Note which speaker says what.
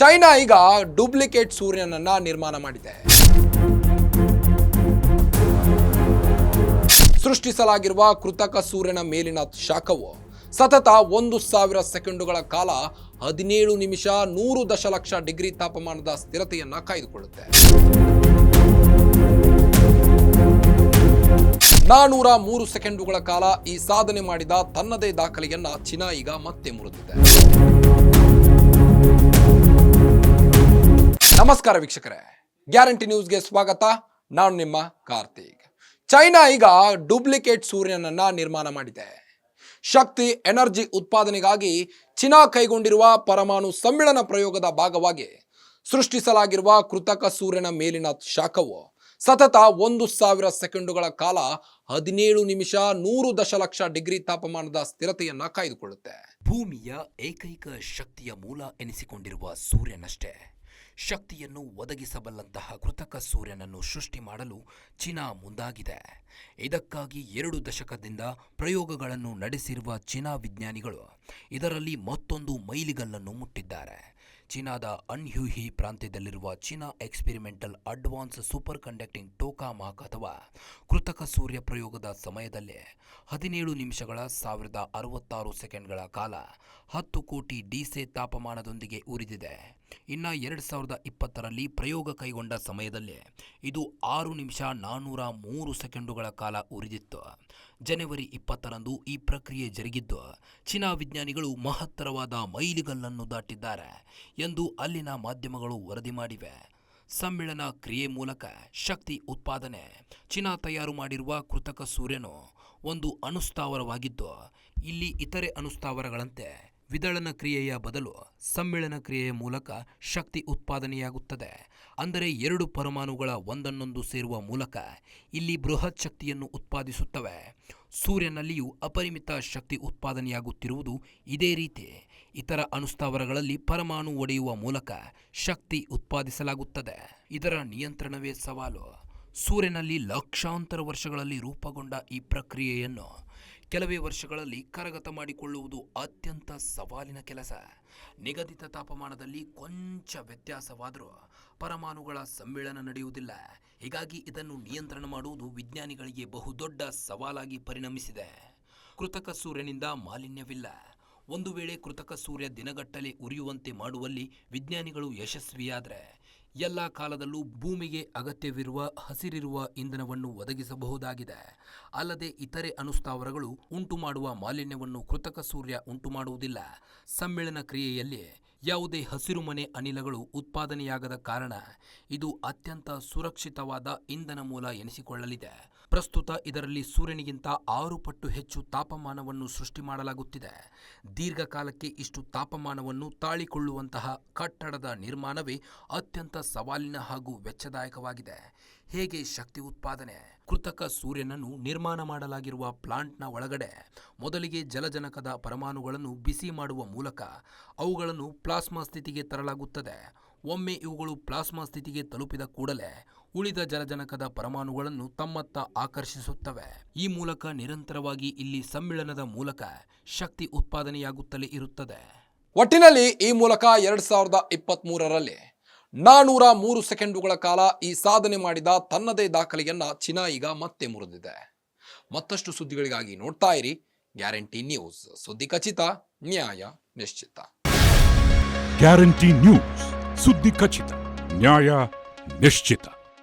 Speaker 1: China ಈಗ duplicate ಸೂರ್ಯನನ್ನ ನಿರ್ಮಾಣ ಮಾಡಿದೆ. ಸೃಷ್ಟಿಸಲಾಗಿರುವ ಕೃತಕ ಸೂರ್ಯನ ಮೇಲಿನ ಶಾಖವು ಸತತ ಒಂದು ಸಾವಿರ ಸೆಕೆಂಡುಗಳ ಕಾಲ ಹದಿನೇಳು ನಿಮಿಷ ನೂರು ದಶಲಕ್ಷ ಡಿಗ್ರಿ ತಾಪಮಾನದ ಸ್ಥಿರತೆಯನ್ನ ಕಾಯ್ದುಕೊಳ್ಳುತ್ತೆ. ನಾನೂರ ಮೂರು ಸೆಕೆಂಡುಗಳ ಕಾಲ ಈ ಸಾಧನೆ ಮಾಡಿದ ತನ್ನದೇ ದಾಖಲೆಯನ್ನ ಚೀನಾ ಈಗ ಮತ್ತೆ ಮುರಿದಿದೆ. ನಮಸ್ಕಾರ ವೀಕ್ಷಕರೇ. ಗ್ಯಾರಂಟಿ ನ್ಯೂಸ್ಗೆ ಸ್ವಾಗತ. ನಾನು ನಿಮ್ಮ ಕಾರ್ತಿಕ್. ಚೈನಾ ಈಗ ಡೂಪ್ಲಿಕೇಟ್ ಸೂರ್ಯನನ್ನ ನಿರ್ಮಾಣ ಮಾಡಿದೆ. ಶಕ್ತಿ, ಎನರ್ಜಿ ಉತ್ಪಾದನೆಗಾಗಿ ಚೀನಾ ಕೈಗೊಂಡಿರುವ ಪರಮಾಣು ಸಮ್ಮಿಳನ ಪ್ರಯೋಗದ ಭಾಗವಾಗಿ ಸೃಷ್ಟಿಸಲಾಗಿರುವ ಕೃತಕ ಸೂರ್ಯನ ಮೇಲಿನ ಶಾಖವು ಸತತ ಒಂದು ಸಾವಿರ ಸೆಕೆಂಡುಗಳ ಕಾಲ ಹದಿನೇಳು ನಿಮಿಷ ನೂರು ದಶಲಕ್ಷ ಡಿಗ್ರಿ ತಾಪಮಾನದ ಸ್ಥಿರತೆಯನ್ನ ಕಾಯ್ದುಕೊಳ್ಳುತ್ತೆ.
Speaker 2: ಭೂಮಿಯ ಏಕೈಕ ಶಕ್ತಿಯ ಮೂಲ ಎನಿಸಿಕೊಂಡಿರುವ ಸೂರ್ಯನಷ್ಟೇ. ಶಕ್ತಿಯನ್ನು ಒದಗಿಸಬಲ್ಲಂತಹ ಕೃತಕ ಸೂರ್ಯನನ್ನು ಸೃಷ್ಟಿ ಮಾಡಲು ಚೀನಾ ಮುಂದಾಗಿದೆ. ಇದಕ್ಕಾಗಿ ಎರಡು ದಶಕದಿಂದ ಪ್ರಯೋಗಗಳನ್ನು ನಡೆಸಿರುವ ಚೀನಾ ವಿಜ್ಞಾನಿಗಳು ಇದರಲ್ಲಿ ಮತ್ತೊಂದು ಮೈಲಿಗಲ್ಲನ್ನು ಮುಟ್ಟಿದ್ದಾರೆ. ಚೀನಾದ ಅನ್ಹ್ಯೂಹಿ ಪ್ರಾಂತ್ಯದಲ್ಲಿರುವ China experimental advance superconducting tokamak ಅಥವಾ ಕೃತಕ ಸೂರ್ಯ ಪ್ರಯೋಗದ ಸಮಯದಲ್ಲಿ ಹದಿನೇಳು ನಿಮಿಷಗಳ ಸಾವಿರದ ಅರವತ್ತಾರು ಸೆಕೆಂಡ್ಗಳ ಕಾಲ ಹತ್ತು ಕೋಟಿ ಡಿಸೆ ತಾಪಮಾನದೊಂದಿಗೆ ಉರಿದಿದೆ. ಇನ್ನು ಎರಡು ಸಾವಿರದ ಇಪ್ಪತ್ತರಲ್ಲಿ ಪ್ರಯೋಗ ಕೈಗೊಂಡ ಸಮಯದಲ್ಲಿ ಇದು ಆರು ನಿಮಿಷ ನಾನ್ನೂರ ಮೂರು ಸೆಕೆಂಡುಗಳ ಕಾಲ ಉರಿದಿತ್ತು. ಜನವರಿ ಇಪ್ಪತ್ತರಂದು ಈ ಪ್ರಕ್ರಿಯೆ ಜರುಗಿದ್ದು, ಚೀನಾ ವಿಜ್ಞಾನಿಗಳು ಮಹತ್ತರವಾದ ಮೈಲಿಗಲ್ಲನ್ನು ದಾಟಿದ್ದಾರೆ ಎಂದು ಅಲ್ಲಿನ ಮಾಧ್ಯಮಗಳು ವರದಿ ಮಾಡಿವೆ. ಸಮ್ಮಿಳನ ಕ್ರಿಯೆ ಮೂಲಕ ಶಕ್ತಿ ಉತ್ಪಾದನೆ, ಚೀನಾ ತಯಾರು ಮಾಡಿರುವ ಕೃತಕ ಸೂರ್ಯನು ಒಂದು ಅಣುಸ್ಥಾವರವಾಗಿದ್ದು ಇಲ್ಲಿ ಇತರೆ ಅಣುಸ್ಥಾವರಗಳಂತೆ ವಿದಳನ ಕ್ರಿಯೆಯ ಬದಲು ಸಮ್ಮಿಳನ ಕ್ರಿಯೆಯ ಮೂಲಕ ಶಕ್ತಿ ಉತ್ಪಾದನೆಯಾಗುತ್ತದೆ. ಅಂದರೆ ಎರಡು ಪರಮಾಣುಗಳ ಒಂದನ್ನೊಂದು ಸೇರುವ ಮೂಲಕ ಇಲ್ಲಿ ಬೃಹತ್ ಶಕ್ತಿಯನ್ನು ಉತ್ಪಾದಿಸುತ್ತವೆ. ಸೂರ್ಯನಲ್ಲಿಯೂ ಅಪರಿಮಿತ ಶಕ್ತಿ ಉತ್ಪಾದನೆಯಾಗುತ್ತಿರುವುದು ಇದೇ ರೀತಿ. ಇತರ ಅನುಸ್ಥಾವರಗಳಲ್ಲಿ ಪರಮಾಣು ಒಡೆಯುವ ಮೂಲಕ ಶಕ್ತಿ ಉತ್ಪಾದಿಸಲಾಗುತ್ತದೆ. ಇದರ ನಿಯಂತ್ರಣವೇ ಸವಾಲು. ಸೂರ್ಯನಲ್ಲಿ ಲಕ್ಷಾಂತರ ವರ್ಷಗಳಲ್ಲಿ ರೂಪುಗೊಂಡ ಈ ಪ್ರಕ್ರಿಯೆಯನ್ನು ಕೆಲವೇ ವರ್ಷಗಳಲ್ಲಿ ಕರಗತ ಮಾಡಿಕೊಳ್ಳುವುದು ಅತ್ಯಂತ ಸವಾಲಿನ ಕೆಲಸ. ನಿಗದಿತ ತಾಪಮಾನದಲ್ಲಿ ಕೊಂಚ ವ್ಯತ್ಯಾಸವಾದರೂ ಪರಮಾಣುಗಳ ಸಮ್ಮೇಳನ ನಡೆಯುವುದಿಲ್ಲ. ಹೀಗಾಗಿ ಇದನ್ನು ನಿಯಂತ್ರಣ ಮಾಡುವುದು ವಿಜ್ಞಾನಿಗಳಿಗೆ ಬಹುದೊಡ್ಡ ಸವಾಲಾಗಿ ಪರಿಣಮಿಸಿದೆ. ಕೃತಕ ಸೂರ್ಯನಿಂದ ಮಾಲಿನ್ಯವಿಲ್ಲ. ಒಂದು ವೇಳೆ ಕೃತಕ ಸೂರ್ಯ ದಿನಗಟ್ಟಲೆ ಉರಿಯುವಂತೆ ಮಾಡುವಲ್ಲಿ ವಿಜ್ಞಾನಿಗಳು ಯಶಸ್ವಿಯಾದರೆ ಎಲ್ಲ ಕಾಲದಲ್ಲೂ ಭೂಮಿಗೆ ಅಗತ್ಯವಿರುವ ಹಸಿರಿರುವ ಇಂಧನವನ್ನು ಒದಗಿಸಬಹುದಾಗಿದೆ. ಅಲ್ಲದೆ ಇತರೆ ಅನುಸ್ಥಾವರಗಳು ಉಂಟು ಮಾಡುವ ಮಾಲಿನ್ಯವನ್ನು ಕೃತಕ ಸೂರ್ಯ ಉಂಟು ಮಾಡುವುದಿಲ್ಲ ಸಮ್ಮಿಳನ ಕ್ರಿಯೆಯಲ್ಲಿ ಯಾವುದೇ ಹಸಿರುಮನೆ ಅನಿಲಗಳು ಉತ್ಪಾದನೆಯಾಗದ ಕಾರಣ ಇದು ಅತ್ಯಂತ ಸುರಕ್ಷಿತವಾದ ಇಂಧನ ಮೂಲ ಎನಿಸಿಕೊಳ್ಳಲಿದೆ. ಪ್ರಸ್ತುತ ಇದರಲ್ಲಿ ಸೂರ್ಯನಿಗಿಂತ ಆರು ಪಟ್ಟು ಹೆಚ್ಚು ತಾಪಮಾನವನ್ನು ಸೃಷ್ಟಿ ಮಾಡಲಾಗುತ್ತಿದೆ. ದೀರ್ಘಕಾಲಕ್ಕೆ ಇಷ್ಟು ತಾಪಮಾನವನ್ನು ತಾಳಿಕೊಳ್ಳುವಂತಹ ಕಟ್ಟಡದ ನಿರ್ಮಾಣವೇ ಅತ್ಯಂತ ಸವಾಲಿನ ಹಾಗೂ ವೆಚ್ಚದಾಯಕವಾಗಿದೆ. ಹೇಗೆ ಶಕ್ತಿ ಉತ್ಪಾದನೆ? ಕೃತಕ ಸೂರ್ಯನನ್ನು ನಿರ್ಮಾಣ ಮಾಡಲಾಗಿರುವ ಪ್ಲಾಂಟ್ನ ಒಳಗಡೆ ಮೊದಲಿಗೆ ಜಲಜನಕದ ಪರಮಾಣುಗಳನ್ನು ಬಿಸಿ ಮಾಡುವ ಮೂಲಕ ಅವುಗಳನ್ನು ಪ್ಲಾಸ್ಮಾ ಸ್ಥಿತಿಗೆ ತರಲಾಗುತ್ತದೆ. ಒಮ್ಮೆ ಇವುಗಳು ಪ್ಲಾಸ್ಮಾ ಸ್ಥಿತಿಗೆ ತಲುಪಿದ ಕೂಡಲೇ ಉಳಿದ ಜಲಜನಕದ ಪರಮಾಣುಗಳನ್ನು ತಮ್ಮತ್ತ ಆಕರ್ಷಿಸುತ್ತವೆ. ಈ ಮೂಲಕ ನಿರಂತರವಾಗಿ ಇಲ್ಲಿ ಸಮ್ಮಿಳನದ ಮೂಲಕ ಶಕ್ತಿ ಉತ್ಪಾದನೆಯಾಗುತ್ತಲೇ ಇರುತ್ತದೆ.
Speaker 1: ಒಟ್ಟಿನಲ್ಲಿ ಈ ಮೂಲಕ ಎರಡ್ ಸಾವಿರದ ಇಪ್ಪತ್ತ್ ಮೂರರಲ್ಲಿ ನಾನೂರ ಮೂರು ಸೆಕೆಂಡುಗಳ ಕಾಲ ಈ ಸಾಧನೆ ಮಾಡಿದ ತನ್ನದೇ ದಾಖಲೆಯನ್ನ ಚೀನಾ ಈಗ ಮತ್ತೆ ಮುರಿದಿದೆ. ಮತ್ತಷ್ಟು ಸುದ್ದಿಗಳಿಗಾಗಿ ನೋಡ್ತಾ ಇರಿ. Guarantee news. ಸುದ್ದಿ ಖಚಿತ ನ್ಯಾಯ ನಿಶ್ಚಿತ.
Speaker 3: Guarantee news. ಸುದ್ದಿ ಖಚಿತ ನ್ಯಾಯ ನಿಶ್ಚಿತ.